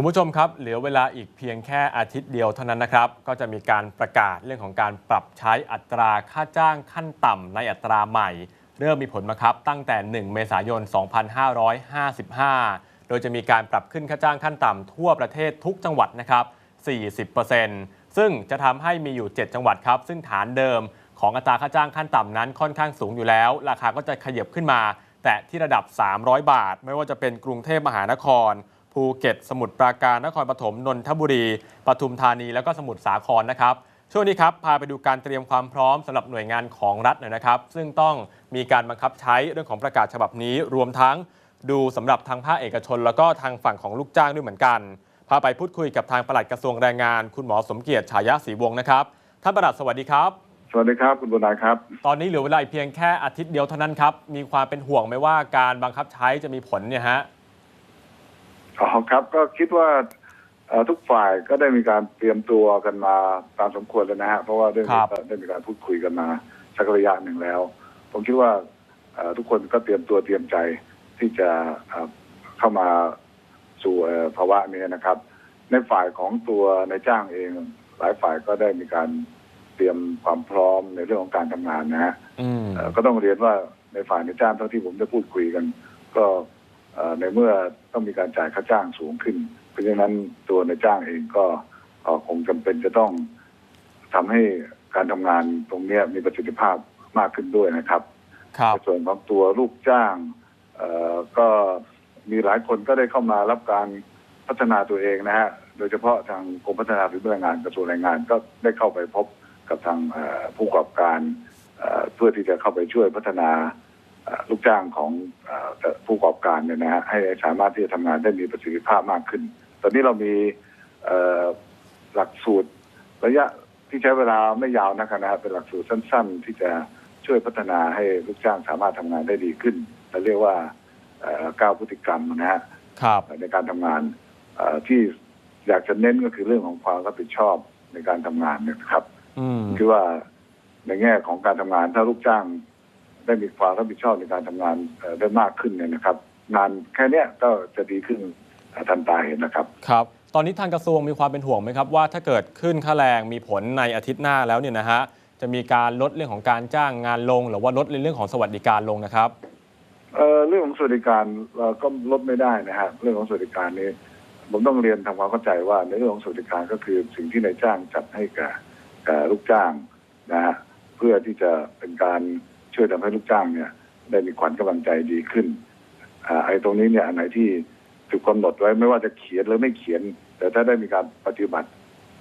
คุณผู้ชมครับเหลือเวลาอีกเพียงแค่อาทิตย์เดียวเท่านั้นนะครับ ก็จะมีการประกาศเรื่องของการปรับใช้อัตราค่าจ้างขั้นต่ำในอัตราใหม่ เริ่มมีผลบังคับตั้งแต่ 1 เมษายน 2555 โดยจะมีการปรับขึ้นค่าจ้างขั้นต่ำทั่วประเทศทุกจังหวัดนะครับ 40%ซึ่งจะทำให้มีอยู่ 7 จังหวัดครับ ซึ่งฐานเดิมของอัตราค่าจ้างขั้นต่ำนั้นค่อนข้างสูงอยู่แล้ว ราคาก็จะขยับขึ้นมา แต่ที่ระดับ 300 บาท ไม่ว่าจะเป็นกรุงเทพมหานคร ภูเก็ต สมุทรปราการนครปฐมนนทบุรีปทุมธานีแล้วก็สมุทรสาครนะครับช่วงนี้ครับพาไปดูการเตรียมความพร้อมสำหรับหน่วยงานของรัฐหน่อยนะครับ ซึ่งต้องมีการบังคับใช้เรื่องของประกาศฉบับนี้ รวมทั้งดูสำหรับทางภาคเอกชน แล้วก็ทางฝั่งของลูกจ้างด้วยเหมือนกัน พาไปพูดคุยกับทางปลัดกระทรวงแรงงาน คุณหมอสมเกียรติฉายะศรีวงศ์นะครับท่านปลัดสวัสดีครับสวัสดีครับคุณบุญนาครับ ตอนนี้เหลือเวลาอีกเพียงแค่อาทิตย์เดียวเท่านั้นครับมีความเป็นห่วงไหมว่าการบังคับใช้จะมีผลเนี่ยฮะอ๋อ ครับ ก็คิดว่าเอ่อทุกฝ่ายก็ได้มีการเตรียมตัวกันมาตามสมควรแล้วนะฮะเพราะว่าได้ครับได้มีการพูดคุยกันมาสักระยะหนึ่งแล้ว ผมคิดว่าเอ่อทุกคนก็เตรียมตัวเตรียมใจที่จะเอ่อเข้ามาสู่เอ่อภาวะนี้นะครับ ในฝ่ายของตัวนายจ้างเอง หลายฝ่ายก็ได้มีการเตรียมความพร้อมในเรื่องของการทำงานนะฮะอืมเอ่อก็ต้องเรียนว่าในฝ่ายในจ้างเท่าที่ผมได้พูดคุยกัน ก็เอ่อ ในเมื่อต้องมีการจ่ายค่าจ้างสูงขึ้น เพราะฉะนั้นตัวในจ้างเองก็เอ่อคงจำเป็นจะต้องทำให้การทำงานตรงเนี้ยมีประสิทธิภาพมากขึ้นด้วยนะครับครับในส่วนของตัวลูกจ้างเอ่อก็มีหลายคนก็ได้เข้ามารับการพัฒนาตัวเองนะฮะ โดยเฉพาะทางกรมพัฒนาฝีมือแรงงานกระทรวงแรงงานก็ได้เข้าไปพบกับทางเอ่อผู้ประกอบการเอ่อเพื่อที่จะเข้าไปช่วยพัฒนาเอ่อ ลูกจ้างของเอ่อผู้ประกอบการเนี่ยนะฮะให้สามารถที่จะทำงานได้มีประสิทธิภาพมากขึ้น ตอนนี้เรามีเอ่อหลักสูตรระยะที่ใช้เวลาไม่ยาวนักนะครับเป็นหลักสูตรสั้น ๆ ที่จะช่วยพัฒนาให้ลูกจ้างสามารถทำงานได้ดีขึ้นเราเรียกว่าเอ่อก้าวพฤติกรรมนะฮะครับในการทำงานเอ่อที่อยากจะเน้นก็คือเรื่องของความรับผิดชอบในการทำงานเนยนะครับอืมคือว่าในแง่ของการทำงานถ้าลูกจ้าง ได้มีความรับผิดชอบในการทำงานเอ่อได้มากขึ้นเนี่ยนะครับ งานแค่เนี้ยก็จะดีขึ้นเอ่อทันตาเห็นนะครับครับ ตอนนี้ทางกระทรวงมีความเป็นห่วงไหมครับ ว่าถ้าเกิดขึ้นค่าแรงมีผลในอาทิตย์หน้าแล้วเนี่ยนะฮะจะมีการลดเรื่องของการจ้างงานลง หรือว่าลดในเรื่องของสวัสดิการลงนะครับเอ่อเรื่องของสวัสดิการเราก็ลดไม่ได้นะฮะเรื่องของสวัสดิการนี้ผมต้องเรียนทำความเข้าใจว่าในเรื่องของสวัสดิการก็คือสิ่งที่นายจ้างจัดให้กับกับลูกจ้างนะฮะเพื่อที่จะเป็นการ ช่วยทำให้ลูกจ้างเนี่ย ได้มีขวัญกำลังใจดีขึ้นอ่าไอ้ตรงนี้เนี่ยอันไหนที่ถูกกำหนดไว้ไม่ว่าจะเขียนหรือไม่เขียน แต่ถ้าได้มีการปฏิบัติ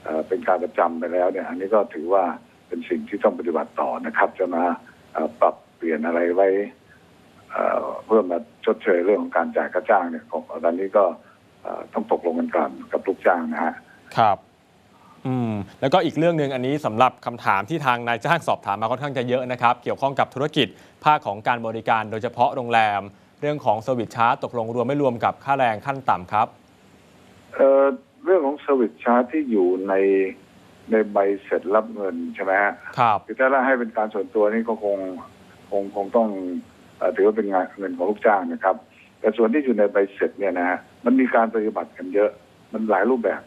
เอ่อเป็นการประจำไปแล้วเนี่ย อันนี้ก็ถือว่าเป็นสิ่งที่ต้องปฏิบัติต่อนะครับ จะมาอ่อปรับเปลี่ยนอะไรไว้เอ่อเพื่อมาชดเชยเรื่องของการจ่ายค่าจ้างเนี่ยของตอนนี้ก็อ่อต้องตกลงกันก่อนกับลูกจ้างนะฮะครับ อืมแล้วก็อีกเรื่องหนึ่งอันนี้สำหรับคำถามที่ทางนายจ้างสอบถามมาค่อนข้างจะเยอะนะครับ เกี่ยวข้องกับธุรกิจภาคของการบริการโดยเฉพาะโรงแรม เรื่องของเซอร์วิสชาร์จตกลงรวมไม่รวมกับค่าแรงขั้นต่ำครับเอ่อเรื่องของเซอร์วิสชาร์จที่อยู่ในในใบเสร็จรับเงินใช่ไหมฮะครับคือถ้าเราให้เป็นการส่วนตัวนี่ก็คงคงคงต้องเอ่อถือว่าเป็นงานเงินของลูกจ้างนะครับ แต่ส่วนที่อยู่ในใบเสร็จเนี่ยนะฮะมันมีการปฏิบัติกันเยอะมันหลายรูปแบบ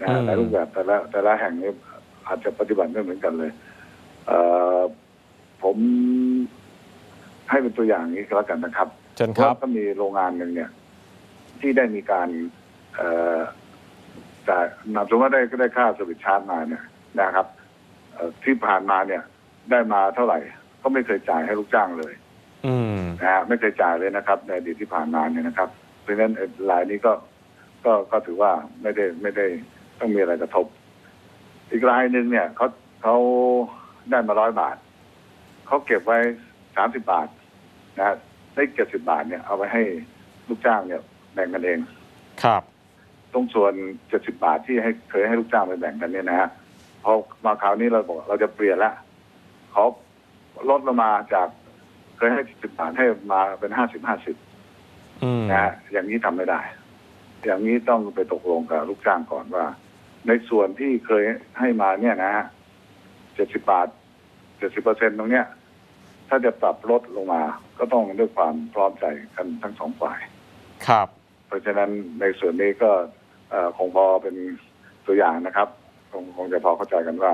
นะฮะอืมหลายรูปแบบแต่ละแต่ละแห่งนี้อาจจะปฏิบัติไม่เหมือนกันเลย เอ่อผมให้เป็นตัวอย่างนี้ก็แล้วกันนะครับเชิญครับ ว่าก็มีโรงงานหนึ่งเนี่ย ที่ได้มีการ เอ่อจ่ายนำสมมติว่าได้ก็ได้ค่าสวิตชาร์จมาเนี่ยนะครับเอ่อที่ผ่านมาเนี่ย ได้มาเท่าไหร่ ก็ไม่เคยจ่ายให้ลูกจ้างเลย อืม นะฮะไม่เคยจ่ายเลยนะครับ ในอดีตที่ผ่านมาเนี่ยนะครับ เพราะฉะนั้นไอ้รายนี้ก็ก็ก็ถือว่าไม่ได้ไม่ได้ ต้องมีอะไรกระทบ อีกรายหนึ่งเนี่ยเขาเขาได้มาร้อยบาทเขาเก็บไว้สามสิบาทนะฮะได้เจ็ดสิบาทเนี่ยเอาไปให้ลูกจ้างเนี่ยแบ่งกันเอง ครับ ตรงส่วนเจ็ดสิบาทที่ให้เคยให้ลูกจ้างไปแบ่งกันเนี่ยนะฮะพอมาคราวนี้เราบอกเราจะเปลี่ยนละเขาลดลงมาจากเคยให้สิบบาทให้มาเป็นห้าสิบห้าสิบอืมนะฮะอย่างนี้ทำไม่ได้ อย่างนี้ต้องไปตกลงกับลูกจ้างก่อนว่า ในส่วนที่เคยให้มาเนี่ยนะฮะเจ็ดสิบาทเจ็ดสิบเปอร์เซ็นตรงเนี้ย ถ้าจะปรับลดลงมา ก็ต้องด้วยความพร้อมใจกันทั้งสองฝ่าย ครับ เพราะฉะนั้นในส่วนนี้ก็เอ่อคงพอเป็นตัวอย่างนะครับ คงคงจะพอเข้าใจกันว่า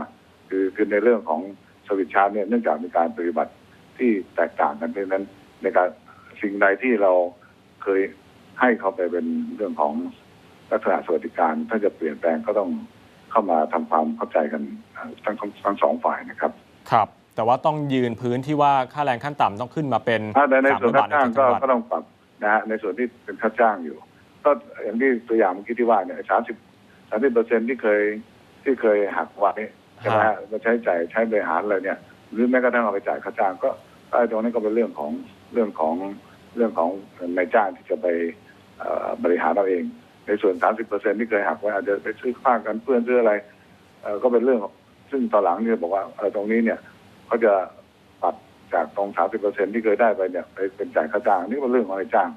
คือคือในเรื่องของสวิตชาร์จเนี่ยเนื่องจากมีการปฏิบัติที่แตกต่างกันเพราะฉะนั้นในการสิ่งใดที่เราเคยให้เขาไปเป็นเรื่องของ ลักษณะสวัสดิการถ้าจะเปลี่ยนแปลงก็ต้องเข้ามาทำความเข้าใจกันเอ่อทั้งทั้งทั้งสองฝ่ายนะครับ ครับ แต่ว่าต้องยืนพื้นที่ว่าค่าแรงขั้นต่ำต้องขึ้นมาเป็นอ่าแต่ในสามส่วนร้อยค่าบาทในจ้างเจ็ดก็จังหวัดก็ต้องปรับนะฮะในส่วนที่เป็นค่าจ้างอยู่ ก็อย่างที่ตัวอย่างเมื่อกี้ที่ว่าเนี่ยสามสิบสามสิบเปอร์เซ็นที่เคยที่เคยหักไว้ใช่ไหมฮะมาใช้จ่ายใช้บริหารอะไรเนี่ย หรือแม้กระทั่งเอาไปจ่ายค่าจ้างก็ไอ้ตรงนั้นก็เป็นเรื่องของเรื่องของเรื่องของนายจ้างที่จะไปเอ่อบริหารเราเอง ในส่วนสามสิบเปอร์เซ็นที่เคยหักไว้อาจจะไปซื้อผ้ากันเพื่อนซื้ออะไรเอ่อก็เป็นเรื่องของซึ่งตอนหลังเนี่ยบอกว่าเออตรงนี้เนี่ยเขาจะปรับจากตรงสามสิบเปอร์เซ็นที่เคยได้ไปเนี่ยไปเป็นจ่ายค่าจ้างนี่เป็นเรื่องของนายจ้าง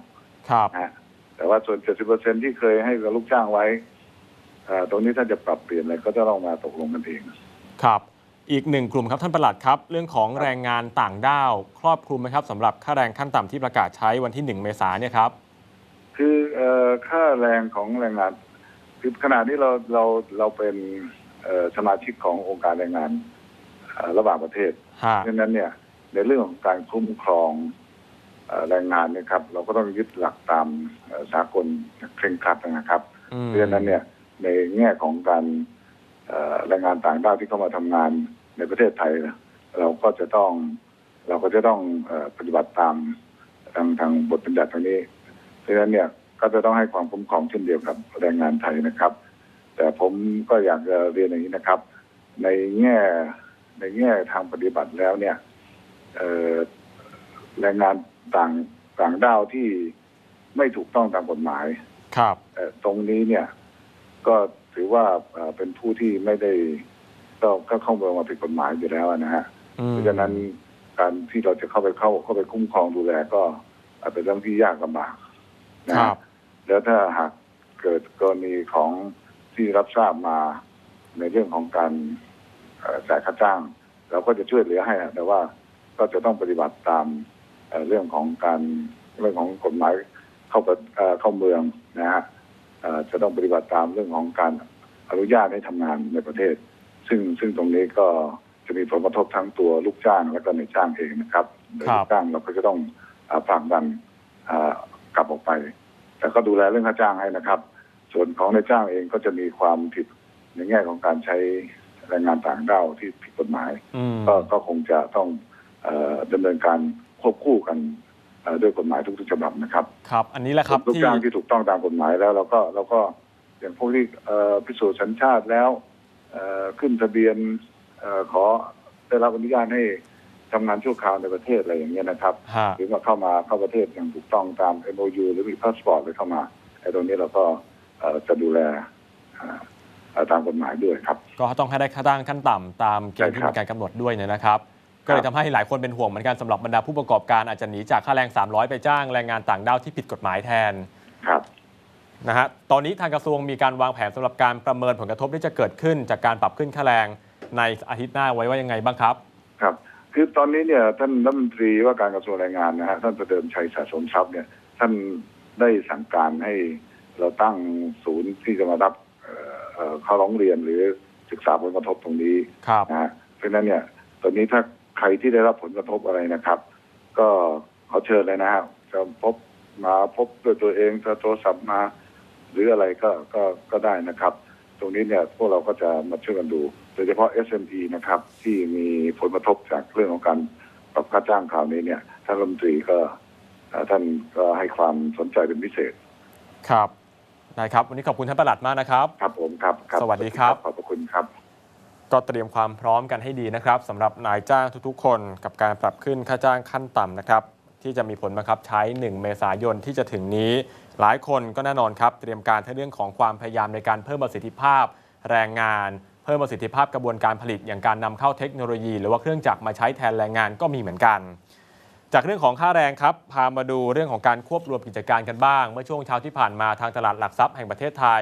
ครับนะฮะแต่ว่าส่วน 70%ที่เคยให้กับลูกจ้างไว้เอ่อตรงนี้ถ้าจะปรับเปลี่ยนอะไรก็จะต้องมาตกลงกันเองครับอีกหนึ่งกลุ่มครับท่านประหลัดครับ เรื่องของแรงงานต่างด้าว ครอบคลุมไหมครับสำหรับค่าแรงขั้นต่ำที่ประกาศใช้วันที่ 1 เมษายนเนี่ยครับ คือเอ่อค่าแรงของแรงงานคือขณะนี้เราเราเราเป็นเอ่อสมาชิกขององค์การแรงงานเอ่อระหว่างประเทศฮะเพราะฉะนั้นเนี่ย ในเรื่องของการคุ้มครองเอ่อแรงงานเนยครับ เราก็ต้องยึดหลักตามเอ่อสากลเคร่งครัดนะครับอืมเพราะฉะนั้นเนี่ย ในแง่ของการเอ่อแรงงานต่างด้าวที่เข้ามาทำงานในประเทศไทยนะเราก็จะต้องเราก็จะต้องเออปฏิบัติตามทางทางบทบัญญัติตรงนี้เพราะ ฉะนั้นเนี่ยก็จะต้องให้ความคุ้มครองเช่นเดียวกับแรงงานไทยนะครับ แต่ผมก็อยากจะเรียนอย่างนี้นะครับ ในแง่ในแง่ทางปฏิบัติแล้วเนี่ยเอ่อแรงงานต่างต่างด้าวที่ไม่ถูกต้องตามกฎหมาย ครับเอ่อตรงนี้เนี่ย ก็ถือว่าเอ่อเป็นผู้ที่ไม่ได้ก็ก็เข้าเมืองมาผิดกฎหมายอยู่แล้วนะฮะอืมเพราะฉะนั้นการที่เราจะเข้าไปเข้าเข้าไปคุ้มครองดูแลก็อาจเป็นเรื่องที่ยากลำบาก นะครัฮะบแล้วถ้าหากเกิดกรณีของที่รับทราบมาในเรื่องของการเอ่อจ่ายค่าจ้าง เราก็จะช่วยเหลือให้อะแต่ว่าก็จะต้องปฏิบัติตามเอ่อเรื่องของการเรื่องของกฎหมายเข้าประเอ่อเข้าเมืองนะฮะเอ่อจะต้องปฏิบัติตามเรื่องของการอนุญาตให้ทำงานในประเทศ ซึ่งซึ่งตรงนี้ก็จะมีผลกระทบทั้งตัวลูกจ้างและก็ในายจ้างเองนะครับโดยครับลูกจ้างเราก็จะต้องอาผลักดันอ่า กลับออกไป แต่ก็ดูแลเรื่องค่าจ้างให้นะครับ ส่วนของในายจ้างเองก็จะมีความผิดในแง่ของการใช้แรงงานต่างด้าวที่ผิดกฎหมายอืมก็ก็คงจะต้องเอ่อดำเนินการควบคู่กันเอ่อด้วยกฎหมายทุกๆฉบับนะครับครับ อันนี้แหละครับลูกที่จ้างที่ถูกต้องตามกฎหมายแล้วเราก็เราก็อย่างพวกที่เอ่อพิสูจน์สัญชาติแล้วเอ่อขึ้นทะเบียนเออขอได้รับอนุญาตให้ ทำงานชั่วคราวในประเทศอะไรอย่างเงี้ยนะครับฮะหรือว่าเข้ามาเข้าประเทศอย่างถูกต้องตาม MOU หรือมีพาสปอร์ตเลยเข้ามาไอ้ตรงนี้เราก็เอ่อจะดูแลเอ่อเอ่อตามกฎหมายด้วยครับ ก็ต้องให้ได้ค่าจ้างขั้นต่ำตามเกณฑ์ที่ใช่ครับมีการกำหนดด้วยเนี่ยนะครับ ก็เลยทำให้หลายคนเป็นห่วงเหมือนกันสำหรับบรรดาผู้ประกอบการอาจจะหนีจากค่าแรง 300 ไปจ้างแรงงานต่างด้าวที่ผิดกฎหมายแทนครับนะฮะตอนนี้ทางกระทรวงมีการวางแผนสำหรับการประเมินผลกระทบที่จะเกิดขึ้นจากการปรับขึ้นค่าแรงในอาทิตย์หน้าไว้ว่ายังไงบ้างครับ ครับ คือตอนนี้เนี่ยท่านรัฐมนตรีว่าการกระทรวงแรงงานนะฮะท่านประเดิมชัยสะสมทรัพย์เนี่ยท่านได้สั่งการให้เราตั้งศูนย์ที่จะมารับเอ่อเอ่อเข้าร้องเรียนหรือศึกษาผลกระทบตรงนี้ครับนะฮะเพราะฉะนั้นเนี่ยตอนนี้ถ้าใครที่ได้รับผลกระทบอะไรนะครับ ก็ขอเชิญเลยนะฮะจะพบมาพบด้วยตัวเองจะโทรศัพท์มา หรืออะไรก็ก็ก็ได้นะครับ ตรงนี้เนี่ยพวกเราก็จะมาช่วยกันดู โดยเฉพาะ SME นะครับ ที่มีผลกระทบจากเรื่องของการปรับค่าจ้างคราวนี้เนี่ยท่านรัฐมนตรีก็เอ่อท่านก็ให้ความสนใจเป็นพิเศษ ครับได้ครับ วันนี้ขอบคุณท่านประหลัดมากนะครับ ครับผมครับครับสวัสดีครับ ขอบพระคุณครับก็เตรียมความพร้อมกันให้ดีนะครับสำหรับนายจ้างทุกๆ คนกับการปรับขึ้นค่าจ้างขั้นต่ำนะครับที่จะมีผลบังคับใช้ 1 เมษายนที่จะถึงนี้ หลายคนก็แน่นอนครับ เตรียมการทั้งเรื่องของความพยายามในการเพิ่มประสิทธิภาพ แรงงาน เพิ่มประสิทธิภาพกระบวนการผลิตอย่างการนำเข้าเทคโนโลยี หรือว่าเครื่องจักรมาใช้แทนแรงงานก็มีเหมือนกัน จากเรื่องของค่าแรงครับพามาดูเรื่องของการควบรวมกิจการกันบ้าง เมื่อช่วงเช้าที่ผ่านมาทางตลาดหลักทรัพย์แห่งประเทศไทย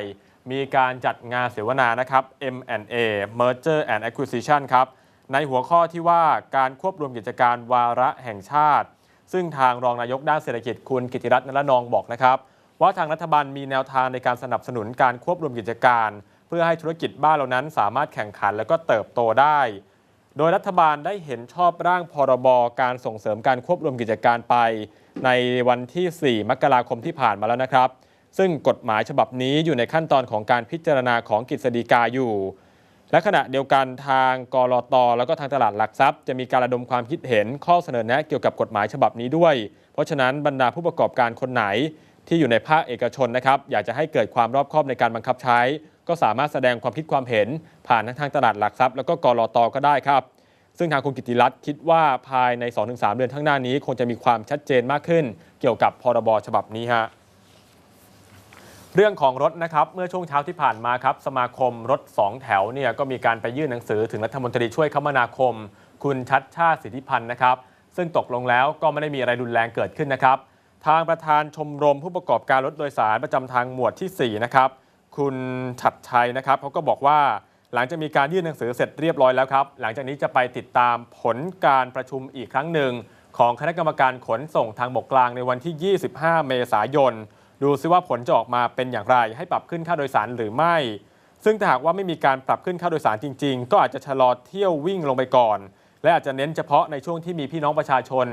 มีการจัดงานเสวนานะครับ M&A Merger and Acquisition ครับในหัวข้อที่ว่าการควบรวมกิจการวาระแห่งชาติ ซึ่งทางรองนายกด้านเศรษฐกิจคุณกิติรัตน์นรนองบอกนะครับ ว่าทางรัฐบาลมีแนวทางในการสนับสนุนการควบรวมกิจการ พื่อให้ธุรกิจบ้านเรานั้น สามารถแข่งขันและก็เติบโตได้ โดยรัฐบาลได้เห็นชอบร่างพรบการส่งเสริมการควบรวมกิจการไป ในวันที่ 4 มกราคมที่ผ่านมาแล้วนะครับ ซึ่งกฎหมายฉบับนี้อยู่ในขั้นตอนของการพิจารณาของกฤษฎีกาอยู่ และขณะเดียวกันทางกรอตแล้วก็ทางตลาดหลักทรัพย์ จะมีการระดมความคิดเห็นข้อเสนอแนะเกี่ยวกับกฎหมายฉบับนี้ด้วย เพราะฉะนั้นบรรดาผู้ประกอบการคนไหนที่อยู่ในภาคเอกชนนะครับ อยากจะให้เกิดความรอบคอบในการบังคับใช้ ก็สามารถแสดงความคิดความเห็น ผ่านทั้งทางตลาดหลักทรัพย์แล้วก็กรตก็ได้ครับ ซึ่งทางคุณกิติรัตน์คิดว่าภายใน 2-3 เดือนข้างหน้านี้ คงจะมีความชัดเจนมากขึ้น เกี่ยวกับพรบฉบับนี้ฮะเรื่องของรถนะครับเมื่อช่วงเช้าที่ผ่านมาครับสมาคมรถ 2 แถวเนี่ยก็มีการไปยื่นหนังสือถึงรัฐมนตรีช่วยคมนาคม คุณชัดชาติสิทธิพันธ์นะครับ ซึ่งตกลงแล้วก็ไม่ได้มีอะไรรุนแรงเกิดขึ้นนะครับ ทางประธานชมรมผู้ประกอบการรถโดยสารประจำทางหมวดทีสี่4 นะครับ คุณฉัดชัยนะครับเขาก็บอกว่าหลังจากมีการยื่นหนังสือเสร็จเรียบร้อยแล้วครับ หลังจากนี้จะไปติดตามผลการประชุมอีกครั้งหนึ่ง ของคณะกรรมการขนส่งทางบกกลางในวันที่ 25 เมษายน ดูซิว่าผลจะออกมาเป็นอย่างไร ให้ปรับขึ้นค่าโดยสารหรือไม่ ซึ่งถ้าหากว่าไม่มีการปรับขึ้นค่าโดยสารจริง ๆ ก็อาจจะชะลอเที่ยววิ่งลงไปก่อน และอาจจะเน้นเฉพาะในช่วงที่มีพี่น้องประชาชน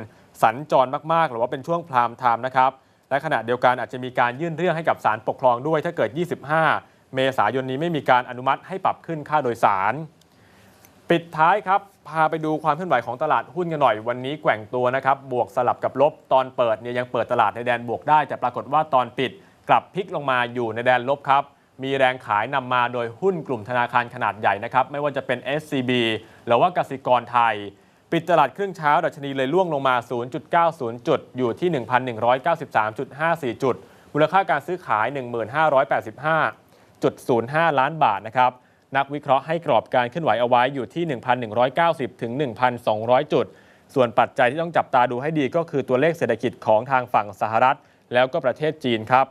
สัญจรมากๆ หรือว่าเป็นช่วงพรามไทม์นะครับ และขณะเดียวกันอาจจะมีการยื่นเรื่องให้กับศาลปกครองด้วยถ้าเกิด 25 เมษายนนี้ไม่มีการอนุมัติให้ปรับขึ้นค่าโดยสาร ปิดท้ายครับพาไปดูความเคลื่อนไหวของตลาดหุ้นกันหน่อยวันนี้แกว่งตัวนะครับบวกสลับกับลบตอนเปิดเนี่ยยังเปิดตลาดในแดนบวกได้ แต่ปรากฏว่าตอนปิดกลับพลิกลงมาอยู่ในแดนลบครับมีแรงขายนำมาโดยหุ้นกลุ่มธนาคารขนาดใหญ่นะครับไม่ว่าจะเป็น SCB หรือว่ากสิกรไทย ปิดตลาดครึ่งเช้า ดัชนีเลยล่วงลงมา 0.90 จุด อยู่ที่ 1,193.54 จุด มูลค่าการซื้อขาย 1585.05 ล้านบาทนะครับ นักวิเคราะห์ให้กรอบการเคลื่อนไหวเอาไว้อยู่ที่ 1,190 ถึง 1,200 จุด ส่วนปัจจัยที่ต้องจับตาดูให้ดีก็คือตัวเลขเศรษฐกิจของทางฝั่งสหรัฐ แล้วก็ประเทศจีนครับ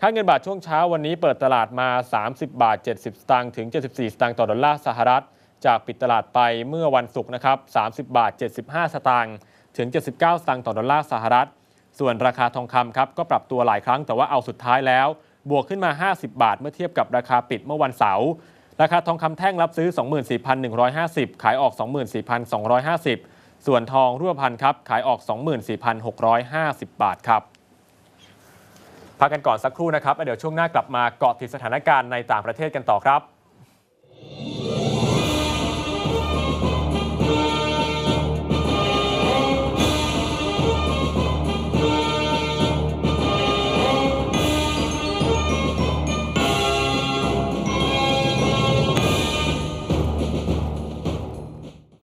ค่าเงินบาทช่วงเช้าวันนี้เปิดตลาดมา 30 บาท 70 สตางค์ ถึง 74 สตางค์ต่อดอลลาร์สหรัฐ จากปิดตลาดไปเมื่อวันศุกร์นะครับ 30 บาท 75 สตางค์ ถึง 79 สตางค์ต่อดอลลาร์สหรัฐ ส่วนราคาทองคำครับก็ปรับตัวหลายครั้งแต่ว่าเอาสุดท้ายแล้ว บวกขึ้นมา 50 บาท เมื่อเทียบกับราคาปิดเมื่อวันเสาร์ ราคาทองคำแท่งรับซื้อ 24,150 ขายออก 24,250 ส่วนทองรูปพรรณครับ ขายออก 24,650 บาทครับพักกันก่อนสักครู่นะครับแล้วเดี๋ยวช่วงหน้ากลับมาเกาะติดสถานการณ์ในต่างประเทศกันต่อครับ